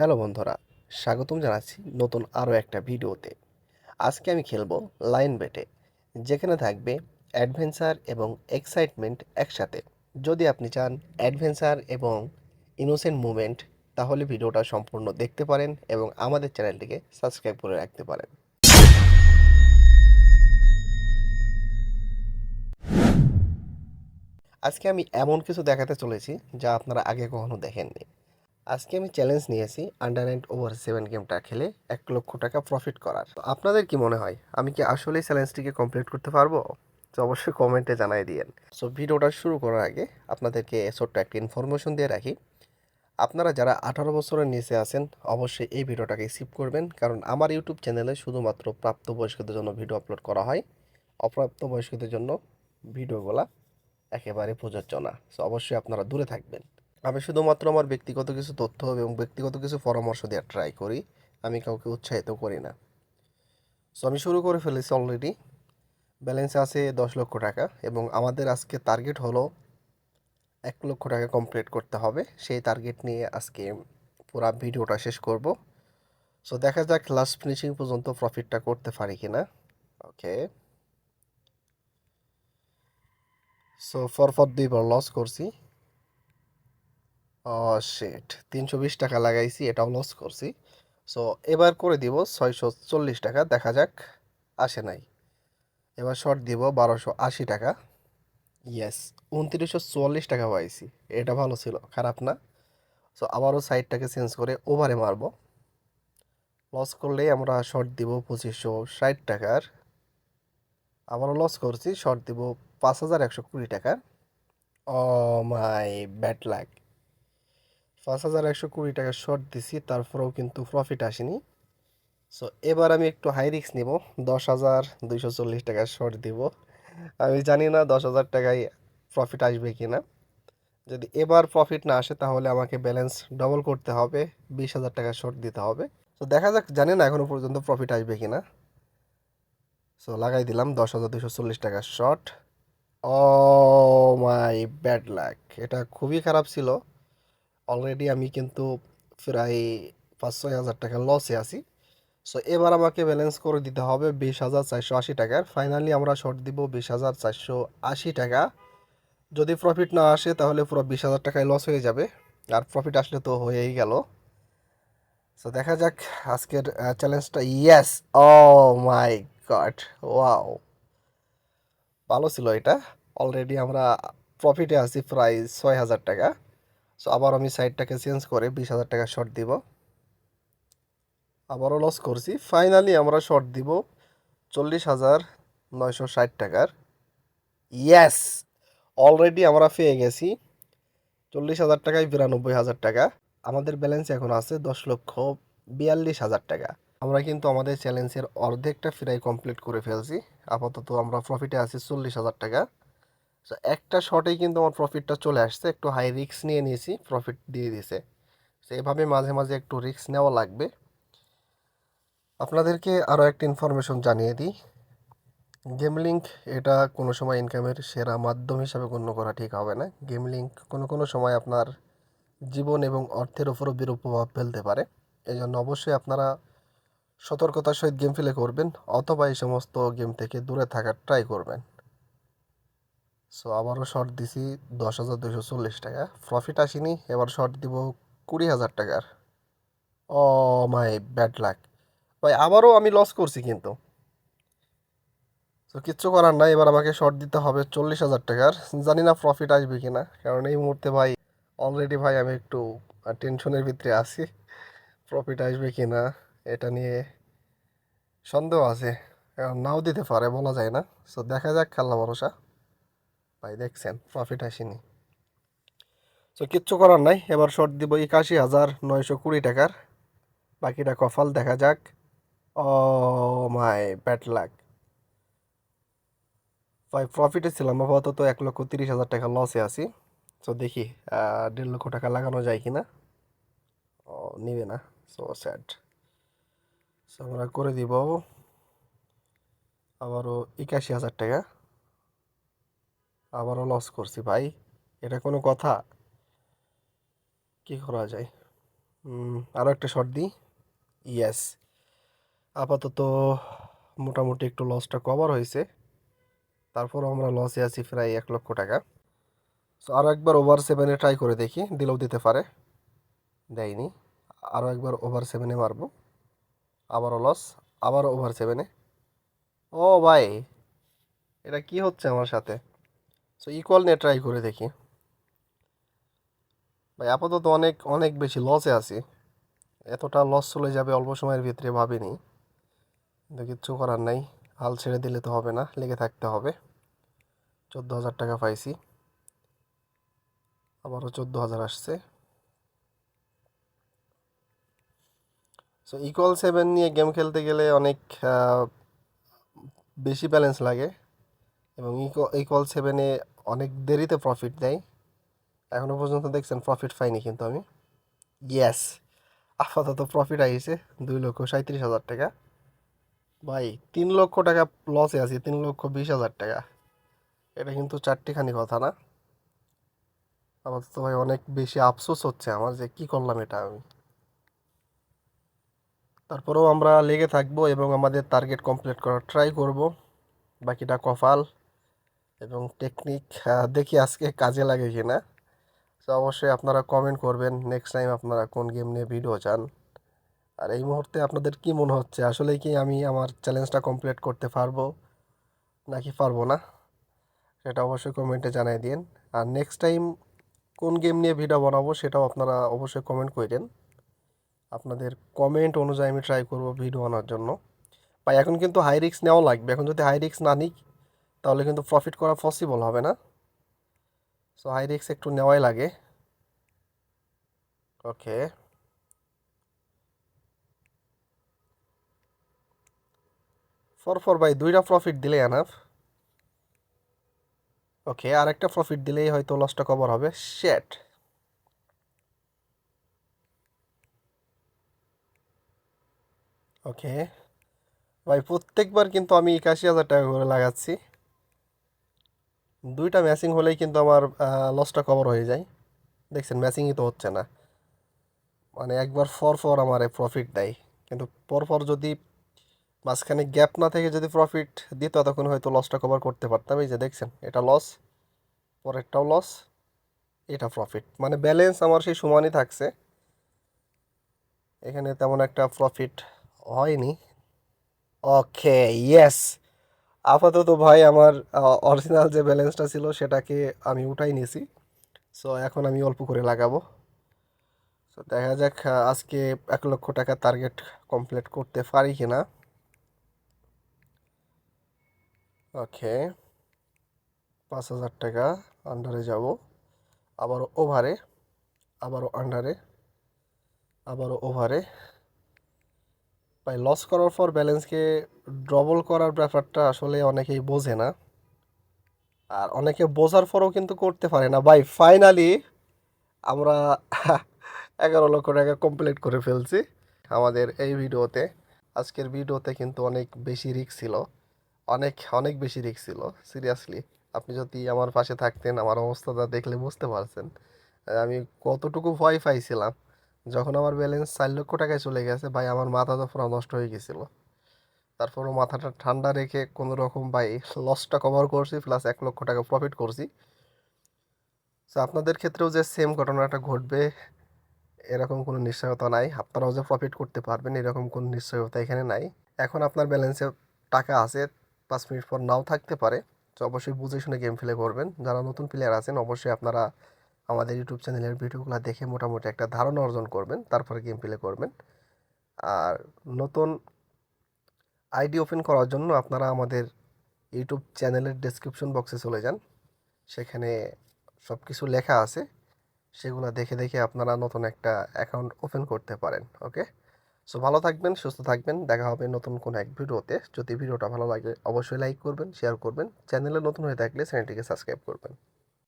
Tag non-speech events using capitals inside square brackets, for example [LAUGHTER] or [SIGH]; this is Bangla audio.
হ্যালো বন্ধুরা, স্বাগতম জানাচ্ছি নতুন আরও একটা ভিডিওতে। আজকে আমি খেলব লাইন বেটে, যেখানে থাকবে অ্যাডভেঞ্চার এবং এক্সাইটমেন্ট একসাথে। যদি আপনি চান অ্যাডভেঞ্চার এবং ইনোসেন্ট মুভমেন্ট, তাহলে ভিডিওটা সম্পূর্ণ দেখতে পারেন এবং আমাদের চ্যানেলটিকে সাবস্ক্রাইব করে রাখতে পারেন। আজকে আমি এমন কিছু দেখাতে চলেছি যা আপনারা আগে কখনো দেখেননি। আজকে আমি চ্যালেঞ্জ নিয়েছি আন্ডার নাইন ওভার সেভেন গেমটা খেলে এক লক্ষ টাকা প্রফিট করার। তো আপনাদের কি মনে হয়? আমি কি আসলেই চ্যালেঞ্জটিকে কমপ্লিট করতে পারব? তো অবশ্যই কমেন্টে জানাই দিয়েন। সো ভিডিওটা শুরু করার আগে আপনাদেরকে ছোট্ট একটা ইনফরমেশন দিয়ে রাখি। আপনারা যারা আঠারো বছরের নিচে আছেন, অবশ্যই এই ভিডিওটাকে স্কিপ করবেন, কারণ আমার ইউটিউব চ্যানেলে শুধুমাত্র প্রাপ্তবয়স্কদের জন্য ভিডিও আপলোড করা হয়। অপ্রাপ্তবয়স্কদের জন্য ভিডিওগুলা একেবারে প্রযোজ্য না। সো অবশ্যই আপনারা দূরে থাকবেন। আমি শুধুমাত্র আমার ব্যক্তিগত কিছু তথ্য এবং ব্যক্তিগত কিছু পরামর্শ দেওয়ার ট্রাই করি, আমি কাউকে উৎসাহিত করি না। সো আমি শুরু করে ফেলেছি অলরেডি ব্যালেন্স আছে দশ লক্ষ টাকা এবং আমাদের আজকে টার্গেট হলো এক লক্ষ টাকা কমপ্লিট করতে হবে। সেই টার্গেট নিয়ে আজকে পুরো ভিডিওটা শেষ করব। সো দেখা যাক লাস্ট ফিনিশিং পর্যন্ত প্রফিটটা করতে পারি কিনা। ওকে সো ফর ফর দুইবার লস করছি। শেট তিনশো বিশ টাকা লাগাইছি, এটাও লস করছি। সো এবার করে দিব ছয়শো চল্লিশ টাকা, দেখা যাক, আসে নাই। এবার শর্ট দিব বারোশো আশি টাকা। ইয়েস উনত্রিশশো চুয়াল্লিশ টাকা পাইছি। এটা ভালো ছিল, খারাপ না। সো আবারও সাইডটাকে চেঞ্জ করে ওভারে মারবো। লস করলেই আমরা শর্ট দিব পঁচিশশো ষাট টাকার। আবারও লস করছি শর্ট দিব পাঁচ হাজার একশো কুড়ি টাকা ও মাই ব্যাড লাগ পাঁচ হাজার একশো কুড়ি টাকা শর্ট দিছি, তারপরেও কিন্তু প্রফিট আসেনি। সো এবার আমি একটু হাই রিক্স নিব, দশ হাজার দুইশো চল্লিশ টাকা শর্ট দিব। আমি জানি না দশ হাজার টাকায় প্রফিট আসবে কি না যদি এবার প্রফিট না আসে, তাহলে আমাকে ব্যালেন্স ডবল করতে হবে, বিশ হাজার টাকা শর্ট দিতে হবে। তো দেখা যাক, জানি না এখনও পর্যন্ত প্রফিট আসবে কি না সো লাগাই দিলাম, দশ হাজার দুশো চল্লিশ টাকার short oh my bad luck এটা খুবই খারাপ ছিল। অলরেডি আমি কিন্তু প্রায় পাঁচ ছয় হাজার টাকা লসে আছি। সো এবার আমাকে ব্যালেন্স করে দিতে হবে বিশ হাজার চারশো আশি টাকার। ফাইনালি আমরা শর্ট দিব বিশ হাজার চারশো আশি টাকা। যদি প্রফিট না আসে, তাহলে পুরো বিশ হাজার টাকায় লস হয়ে যাবে। আর প্রফিট আসলে তো হয়েই গেল। সো দেখা যাক আজকের চ্যালেঞ্জটা yes oh my god wow ভালো ছিল এটা। অলরেডি আমরা প্রফিটে আছি প্রায় ছয় হাজার টাকা। সো আবার আমি সাইডটাকে চেঞ্জ করে বিশ হাজার টাকা শর্ট দিব। আবারও লস করছি। ফাইনালি আমরা শর্ট দিব চল্লিশ হাজার নয়শো ষাট টাকার। ইয়েস অলরেডি আমরা পেয়ে গেছি চল্লিশ হাজার টাকায় বিরানব্বই হাজার টাকা। আমাদের ব্যালেন্স এখন আছে দশ লক্ষ বিয়াল্লিশ হাজার টাকা। আমরা কিন্তু আমাদের চ্যালেঞ্জের অর্ধেকটা ফ্রাই কমপ্লিট করে ফেলছি। আপাতত আমরা প্রফিটে আছি চল্লিশ হাজার টাকা। সো একটা শটেই কিন্তু আমার প্রফিটটা চলে আসছে। একটু হাই রিস্ক নিয়ে নিয়েছি প্রফিট দিয়ে দিয়েছে। তো এভাবে মাঝে মাঝে একটু রিস্ক নেওয়া লাগবে। আপনাদেরকে আরও একটা ইনফরমেশন জানিয়ে দিই। গেম লিঙ্ক এটা কোনো সময় ইনকামের সেরা মাধ্যম হিসাবে গণ্য করা ঠিক হবে না। গেম লিঙ্ক কোনো কোনো সময় আপনার জীবন এবং অর্থের ওপরও বিরূপ প্রভাব ফেলতে পারে। এই জন্য অবশ্যই আপনারা সতর্কতার সহিত গেম ফেলে করবেন, অথবা এই সমস্ত গেম থেকে দূরে থাকার ট্রাই করবেন। সো আবারও শর্ট দিছি দশ হাজার দুশো চল্লিশ টাকা। প্রফিট আসেনি, এবার শর্ট দিব কুড়ি হাজার টাকার। ও মাই ব্যাড লাক ভাই, আবারও আমি লস করছি কিন্তু। তো কিচ্ছু করার নাই, এবার আমাকে শর্ট দিতে হবে চল্লিশ হাজার টাকার। জানি না প্রফিট আসবে কি না কারণ এই মুহূর্তে ভাই অলরেডি ভাই আমি একটু টেনশনের ভিতরে আছি। প্রফিট আসবে কি না এটা নিয়ে সন্দেহ আছে। নাও দিতে পারে, বলা যায় না। সো দেখা যাক খেলা ভরসা। ভাই, দেখছেন প্রফিট আসেনি। সো কিচ্ছু করার নাই, এবার শর্ট দিব একাশি হাজার নয়শো কুড়ি টাকার। বাকিটা কফাল দেখা যাক। ও মাই ব্যাট লাক ভাই প্রফিটে ছিলাম, আপাতত এক লক্ষ তিরিশ হাজার টাকা লসে আছি। সো দেখি দেড় লক্ষ টাকা লাগানো যায় কি না ও নিবে না। সো স্যাড সো আমরা করে দিব। আবারও একাশি হাজার টাকা। আবারও লস করছি, ভাই। এটা কোনো কথা? কি করা যায়? আরও একটা শট দিই? ইয়েস আপাতত মোটামুটি একটু লসটা কভার হয়েছে। তারপর আমরা লসে আছি প্রায় এক লক্ষ টাকা। সো আরও একবার ওভার সেভেনে ট্রাই করে দেখি, দিলেও দিতে পারে। দেয়নি। আরও একবার ওভার সেভেনে মারবো। আবারও লস আবারও ওভার সেভেনে ও, ভাই! এটা কি হচ্ছে আমার সাথে? সো ইকুয়াল নিয়ে ট্রাই করে দেখি। ভাই, আপাতত অনেক অনেক বেশি লসে আছি। এতটা লস চলে যাবে অল্প সময়ের ভিতরে ভাবিনি। কিন্তু কিচ্ছু করার নাই। হাল ছেড়ে দিলে তো হবে না, লেগে থাকতে হবে। চোদ্দ হাজার টাকা পাইছি। আবারও চোদ্দ হাজার আসছে। সো ইকুয়াল সেভেন নিয়ে গেম খেলতে গেলে অনেক বেশি ব্যালেন্স লাগে। এবং ইকুয়াল সেভেনে অনেক দেরিতে প্রফিট দেয়। এখনও পর্যন্ত দেখছেন প্রফিট পাইনি কিন্তু আমি। ইয়েস আপাতত প্রফিট আইছে দুই লক্ষ সাঁত্রিশ হাজার টাকা। ভাই, তিন লক্ষ টাকা লসে আছি, তিন লক্ষ বিশ হাজার টাকা। এটা কিন্তু চারটিখানি কথা না। আপাতত ভাই অনেক বেশি আফসোস হচ্ছে আমার যে কি করলাম এটা আমি। তারপরেও আমরা লেগে থাকব এবং আমাদের টার্গেট কমপ্লিট করার ট্রাই করব। বাকিটা কপাল। এবং টেকনিক দেখি আজকে কাজে লাগে কিনা। তো অবশ্যই আপনারা কমেন্ট করবেন নেক্সট টাইম আপনারা কোন গেম নিয়ে ভিডিও চান। আর এই মুহূর্তে আপনাদের কি মনে হচ্ছে? আসলে কি আমি আমার চ্যালেঞ্জটা কমপ্লিট করতে পারব নাকি পারব না? সেটা অবশ্যই কমেন্টে জানাই দিন। আর নেক্সট টাইম কোন গেম নিয়ে ভিডিও বানাবো সেটাও আপনারা অবশ্যই কমেন্ট করেন আপনাদের কমেন্ট অনুযায়ী আমি ট্রাই করব ভিডিও আনার জন্য। বা এখন কিন্তু হাই রিক্স নেওয়া লাগবে। এখন যদি হাই রিক্স না নিই তাহলে কিন্তু প্রফিট করা পসিবল হবে না। সো হাই রিক্স একটু নেওয়াই লাগে। ওকে ফোর ফোর বাই দুইটা প্রফিট দিলে এনাফ ওকে আর একটা প্রফিট দিলেই হয়তো লসটা কভার হবে। শেট ওকে ভাই, প্রত্যেকবার কিন্তু আমি একাশি হাজার টাকা করে লাগাচ্ছি। দুইটা ম্যাচিং হলেই কিন্তু আমার লসটা কভার হয়ে যায়। দেখছেন, ম্যাচিংই তো হচ্ছে না। মানে একবার ফর ফর আমার প্রফিট দেয়। কিন্তু পরপর যদি মাঝখানে গ্যাপ না থেকে যদি প্রফিট দিত, তখন হয়তো লসটা কভার করতে পারতাম। এই যে দেখছেন, এটা লস পরেরটাও লস এটা প্রফিট মানে ব্যালেন্স আমার সেই সমানই থাকছে। এখানে তেমন একটা প্রফিট হয়নি। ওকে ইয়েস আপাতত ভাই আমার অরিজিনাল যে ব্যালেন্সটা ছিল সেটাকে আমি উঠাই নিয়েছি। সো এখন আমি অল্প করে লাগাবো। তো দেখা যাক আজকে এক লক্ষ টাকা টার্গেট কমপ্লিট করতে পারি কি না ওকে পাঁচ হাজার টাকা আন্ডারে যাব। আবারও ওভারে আবারও আন্ডারে আবারও ওভারে ভাই লস করার পর ব্যালেন্সকে ডবল করার ব্যাপারটা আসলে অনেকেই বোঝে না। আর অনেকে বোঝার পরও কিন্তু করতে পারে না। ভাই ফাইনালি আমরা [LAUGHS] এগারো লক্ষ টাকা কমপ্লিট করে ফেলছি আমাদের এই ভিডিওতে। আজকের ভিডিওতে কিন্তু অনেক বেশি রিক্স ছিল। অনেক অনেক বেশি রিক্স ছিল সিরিয়াসলি আপনি যদি আমার পাশে থাকতেন, আমার অবস্থাটা দেখলে বুঝতে পারছেন আমি কতটুকু ভয় পাইছিলাম। যখন আমার ব্যালেন্স চার লক্ষ টাকায় চলে গেছে, ভাই, আমার মাথা তো পুরো নষ্ট হয়ে গেছিল। তারপরও মাথাটা ঠান্ডা রেখে কোনো রকম, ভাই লসটা কভার করছি প্লাস এক লক্ষ টাকা প্রফিট করছি। তো আপনাদের ক্ষেত্রেও যে সেম ঘটনাটা ঘটবে, এরকম কোনো নিশ্চয়তা নাই। আপনারাও যে প্রফিট করতে পারবেন, এরকম কোনো নিশ্চয়তা এখানে নাই। এখন আপনার ব্যালেন্সে টাকা আছে, পাঁচ মিনিট পর নাও থাকতে পারে। তো অবশ্যই বুঝে শুনে গেম প্লে করবেন। যারা নতুন প্লেয়ার আছেন, অবশ্যই আপনারা আমাদের ইউটিউব চ্যানেলের ভিডিওগুলো দেখে মোটামুটি একটা ধারণা অর্জন করবেন, তারপরে গেম প্লে করবেন। আর নতুন আইডি ওপেন করার জন্য আপনারা আমাদের ইউটিউব চ্যানেলের ডেসক্রিপশন বক্সে চলে যান। সেখানে সব কিছু লেখা আছে, সেগুলো দেখে দেখে আপনারা নতুন একটা অ্যাকাউন্ট ওপেন করতে পারেন ওকে সো ভালো থাকবেন, সুস্থ থাকবেন, দেখা হবে নতুন কোনো এক ভিডিওতে। যদি ভিডিওটা ভালো লাগে, অবশ্যই লাইক করবেন শেয়ার করবেন। চ্যানেলে নতুন হয়ে থাকলে চ্যানেলটিকে সাবস্ক্রাইব করবেন।